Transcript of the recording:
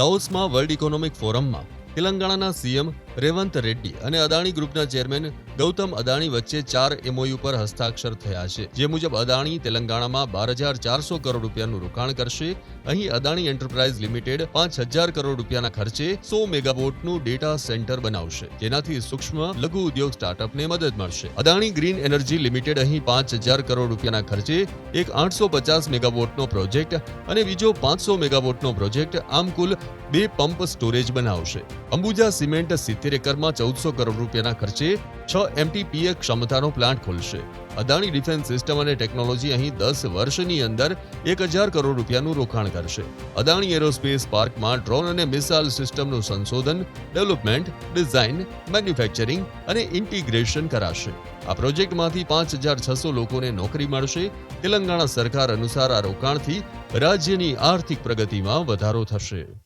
દાઓસમાં world economic ફોરમમાં તેલંગાણાના CM Revanth Reddy અને અદાણી ગ્રુપના ચેરમેન ગૌતમ અદાણી વચ્ચે ચાર એમઓયુ પર હસ્તાક્ષર થયા છે. જે મુજબ અદાણી તેલંગાણામાં બાર હજાર ચારસો કરોડ રૂપિયાનું રોકાણ કરશે. અહીં અદાણી એન્ટરપ્રાઇઝ લિમિટેડ પાંચ હજાર કરોડ રૂપિયાના ખર્ચે સો મેગાવોટનું ડેટા સેન્ટર બનાવશે. જેનાથી સૂક્ષ્મ, લઘુ ઉદ્યોગ સ્ટાર્ટઅપને મદદ મળશે. અદાણી ગ્રીન એનર્જી લિમિટેડ અહીં પાંચ હજાર કરોડ રૂપિયાના ખર્ચે એક આઠસો પચાસ મેગાવોટનો પ્રોજેક્ટ અને બીજો પાંચસો મેગાવોટનો પ્રોજેક્ટ આમ કુલ બે પંપ સ્ટોરેજ બનાવશે. અંબુજા સિમેન્ટ સિત્તેર એકરમાં ચૌદસો કરોડ રૂપિયાના ખર્ચે છ એમટીપીએ ક્ષમતાનો પ્લાન્ટ ખોલશે. અદાણી ડિફેન્સ સિસ્ટમ અને ટેકનોલોજી અહીં દસ વર્ષની અંદર એક હજાર કરોડ રૂપિયાનું રોકાણ કરશે. અદાણી એરોસ્પેસ પાર્કમાં ડ્રોન અને મિસાઇલ સિસ્ટમનું સંશોધન, ડેવલપમેન્ટ, ડિઝાઇન, મેન્યુફેક્ચરિંગ અને ઇન્ટિગ્રેશન કરાશે. આ પ્રોજેક્ટમાંથી પાંચ હજાર છસો લોકોને નોકરી મળશે. તેલંગાણા સરકાર અનુસાર આ રોકાણથી રાજ્યની આર્થિક પ્રગતિમાં વધારો થશે.